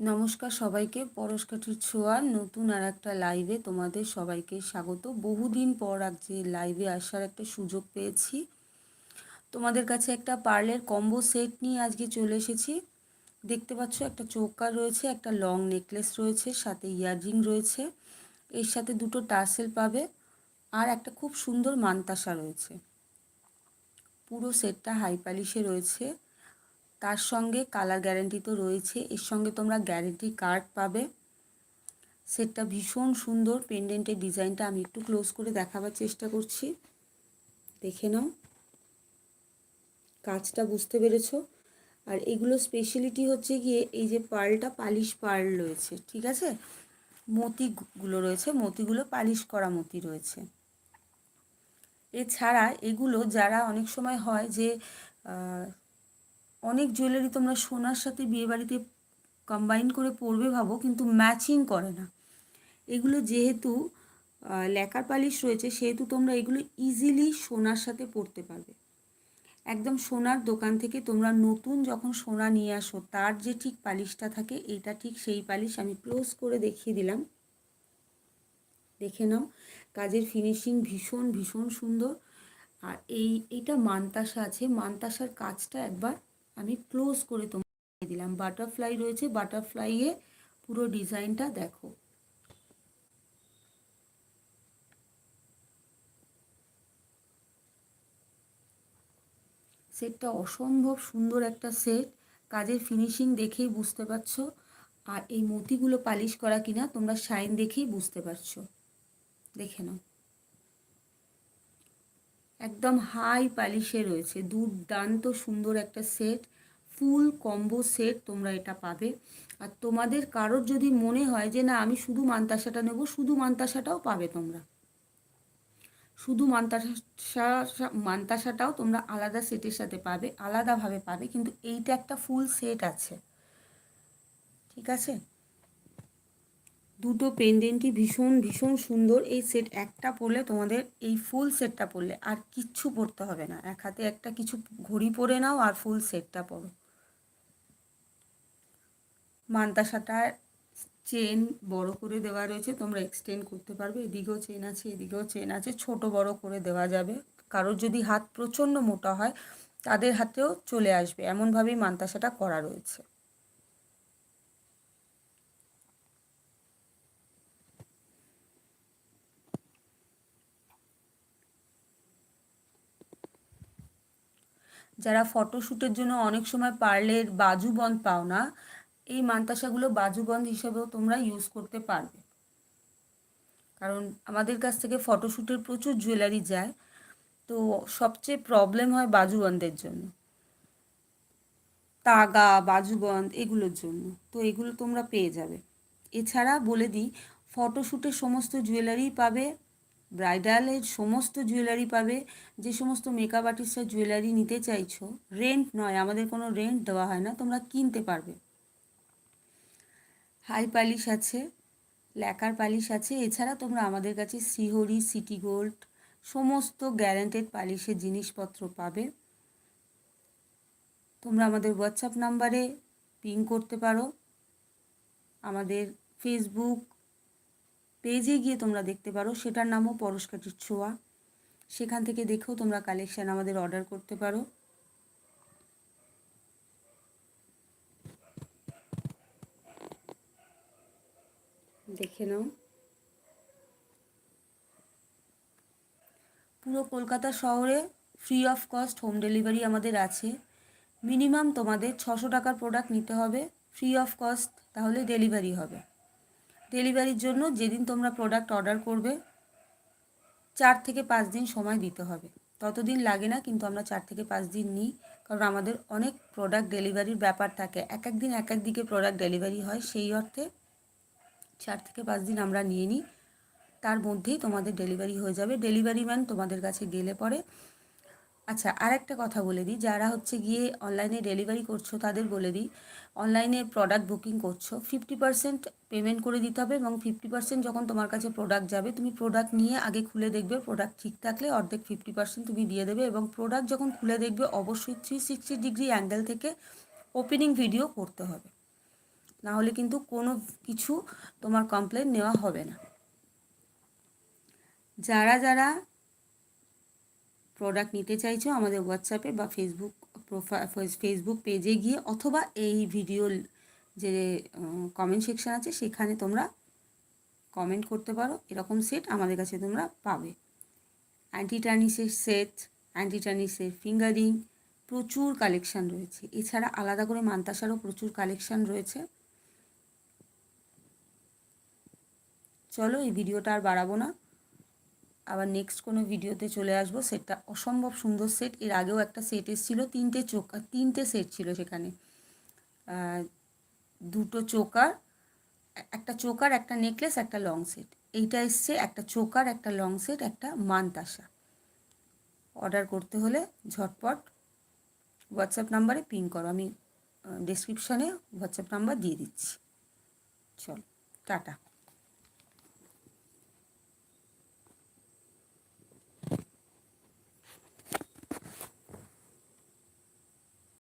নমস্কার সবাইকে পরশকাঠির ছোঁয়ার নতুন আর একটা লাইভে তোমাদের সবাইকে স্বাগত। বহুদিন পর আজ যে লাইভে আসার একটা সুযোগ পেয়েছি। তোমাদের কাছে একটা পার্লের কম্বো সেট নিয়ে আজকে চলে এসেছি। দেখতে পাচ্ছ একটা চৌকার রয়েছে, একটা লং নেকলেস রয়েছে, সাথে ইয়াররিং রয়েছে। এর সাথে দুটো টার্সেল পাবে আর একটা খুব সুন্দর মানতাসা রয়েছে। পুরো সেটটা হাই পালিশে রয়েছে। তার সঙ্গে কালার গ্যারেন্টি তো রয়েছে, এর সঙ্গে তোমরা গ্যারেন্টি কার্ড পাবে। সেটটা ভীষণ সুন্দর পেন্ডেন্টের ডিজাইনটা আমি একটু ক্লোজ করে দেখাবার চেষ্টা করছি। দেখে নাও। কাজটা বুঝতে পেরেছ? আর এগুলো স্পেশালিটি হচ্ছে গিয়ে এই যে পার্লটা পালিশ পার্ল রয়েছে, ঠিক আছে? মতিগুলো রয়েছে, মতিগুলো পালিশ করা মতি রয়েছে। এছাড়া এগুলো যারা অনেক সময় হয় যে অনেক জুয়েলারি তোমরা সোনার সাথে বিয়েবাড়িতে কম্বাইন করে পরবে ভাবো, কিন্তু ম্যাচিং করে না। এগুলো যেহেতু ল্যাকার পালিশ রয়েছে, সেহেতু তোমরা এগুলো ইজিলি সোনার সাথে পরতে পারবে। একদম সোনার দোকান থেকে তোমরা নতুন যখন সোনা নিয়ে আসো, তার যে ঠিক পালিশটা থাকে, এইটা ঠিক সেই পালিশ আমি ক্লোজ করে দেখিয়ে দিলাম। দেখে নাও, কাজের ফিনিশিং ভীষণ ভীষণ সুন্দর। আর এই, এইটা মানতাসা আছে, মানতাসার কাজটা একবার আমি ক্লোজ করে তোমাকে দিলাম। বাটারফ্লাই রয়েছে বাটারফ্লাইয়ে পুরো ডিজাইনটা দেখো। সেটটা অসম্ভব সুন্দর একটা সেট কাজের ফিনিশিং দেখেই বুঝতে পারছ। আর এই মতিগুলো পালিশ করা কিনা তোমরা শাইন দেখেই বুঝতে পারছ। দেখে নাও। একদম হাই পালিশে রয়েছে। দুর্দান্ত সুন্দর একটা সেট ফুল কম্বো সেট তোমরা এটা পাবে। আর তোমাদের কারোর যদি মনে হয় যে না, আমি শুধু মান্তাসাটা নেব, শুধু মান্তাসাটাও পাবে তোমরা। শুধু মান্তাসা মান্তাসাটাও তোমরা আলাদা সেটের সাথে পাবে, আলাদাভাবে পাবে, কিন্তু এইটা একটা ফুল সেট আছে। ঠিক আছে? দুটো পেন্ডেন্টই ভীষণ ভীষণ সুন্দর এই সেট। একটা পরলে তোমাদের এই ফুল সেটটা পরলে আর কিচ্ছু পরতে হবে না। এক হাতে একটা কিছু ঘড়ি পরে নাও আর ফুল সেটটা পরো। মান্তাসাটার চেন বড় করে দেওয়া রয়েছে, তোমরা এক্সটেন্ড করতে পারবে। এদিকেও চেন আছে, এদিকেও চেন আছে, ছোট বড় করে দেওয়া যাবে। কারোর যদি হাত প্রচণ্ড মোটা হয়, তাদের হাতেও চলে আসবে। এমনভাবেই মান্তাসাটা করা রয়েছে। যারা ফটোশ্যুটের জন্য অনেক সময় পার্লের বাজুবন্ধ পাও না এই মান্তাসাগুলো বাজুবন্ধ হিসেবেও তোমরা ইউজ করতে পারবে। কারণ আমাদের কাছ থেকে ফটোশ্যুটের প্রচুর জুয়েলারি যায়, তো সবচেয়ে প্রবলেম হয় বাজুবন্ধের জন্য। তাগা বাজুবন্ধ এগুলোর জন্য, তো এগুলো তোমরা পেয়ে যাবে। এছাড়া বলে দিই ফটোশ্যুটের সমস্ত জুয়েলারি পাবে ব্রাইডালের সমস্ত জুয়েলারি পাবে, যে সমস্ত মেকআপ আর্টিস্টরা জুয়েলারি নিতে চাইছো রেন্ট নয়, আমাদের কোনো রেন্ট দেওয়া হয় না, তোমরা কিনতে পারবে। হাই পালিশ আছে, ল্যাকার পালিশ আছে। এছাড়া তোমরা আমাদের কাছে শ্রীহরি, সিটি গোল্ড সমস্ত গ্যারেন্টেড পালিশের জিনিসপত্র পাবে। তোমরা আমাদের হোয়াটসঅ্যাপ নাম্বারে পিং করতে পারো। আমাদের ফেসবুক পেজে গিয়ে তোমরা দেখতে পারো। সেটার নামও পরশকাঠির ছোঁয়া। সেখান থেকে দেখেও তোমরা কালেকশান আমাদের অর্ডার করতে পারো। দেখে নাও। পুরো কলকাতা শহরে free of cost home delivery আমাদের আছে। মিনিমাম তোমাদের ছশো টাকার প্রোডাক্ট নিতে হবে ফ্রি অফ কস্ট তাহলে ডেলিভারি হবে। ডেলিভারির জন্য যেদিন তোমরা প্রোডাক্ট অর্ডার করবে, চার থেকে পাঁচ দিন সময় দিতে হবে। ততদিন লাগে না কিন্তু আমরা চার থেকে পাঁচ দিন নিই, কারণ আমাদের অনেক প্রোডাক্ট ডেলিভারির ব্যাপার থাকে। এক এক দিন এক এক দিকে প্রোডাক্ট ডেলিভারি হয়, সেই অর্থে চার থেকে পাঁচ দিন আমরা নিয়ে নিই। তার মধ্যেই তোমাদের ডেলিভারি হয়ে যাবে। ডেলিভারি ম্যান তোমাদের কাছে গেলে পরে আচ্ছা আর একটা কথা বলে দিই। যারা হচ্ছে গিয়ে অনলাইনে ডেলিভারি করছ তাদের বলে দিই অনলাইনে প্রোডাক্ট বুকিং করছ ফিফটি পার্সেন্ট পেমেন্ট করে দিতে হবে এবং ফিফটি পার্সেন্ট যখন তোমার কাছে প্রোডাক্ট যাবে, তুমি প্রোডাক্ট নিয়ে আগে খুলে দেখবে প্রোডাক্ট ঠিক থাকলে অর্ধেক ফিফটি পার্সেন্ট তুমি দিয়ে দেবে এবং প্রোডাক্ট যখন খুলে দেখবে, অবশ্যই থ্রি সিক্সটি ডিগ্রি অ্যাঙ্গেল থেকে ওপেনিং ভিডিও করতে হবে। না হলে কিন্তু কোনো কিছু তোমার কমপ্লেন নেওয়া হবে না। যারা যারা প্রোডাক্ট নিতে চাইছো আমাদের হোয়াটসঅ্যাপে বা ফেসবুক প্রোফাইল ফেসবুক পেজে গিয়ে অথবা এই ভিডিও যে কমেন্ট সেকশন আছে সেখানে তোমরা কমেন্ট করতে পারো। এরকম সেট আমাদের কাছে তোমরা পাবে। অ্যান্টি টার্নিসের সেট অ্যান্টি টার্নিসের ফিঙ্গারিং প্রচুর কালেকশান রয়েছে। এছাড়া আলাদা করে মান্তাসারও প্রচুর কালেকশান রয়েছে। চলো এই ভিডিওটা আর বাড়াবো না। আবার নেক্সট কোনো ভিডিওতে চলে আসব। সেটটা অসম্ভব সুন্দর সেট এর আগেও একটা সেট এসেছিল, তিনটে চোখ তিনটে সেট ছিল সেখানে। দুটো চোকার একটা চোকার, একটা নেকলেস একটা লং সেট এইটা এসছে, একটা চোকার, একটা লং সেট একটা মানতাসা। অর্ডার করতে হলে ঝটপট হোয়াটসঅ্যাপ নাম্বারে পিন করো। আমি ডিসক্রিপশানে হোয়াটসঅ্যাপ নাম্বার দিয়ে দিচ্ছি। চল, টাটা।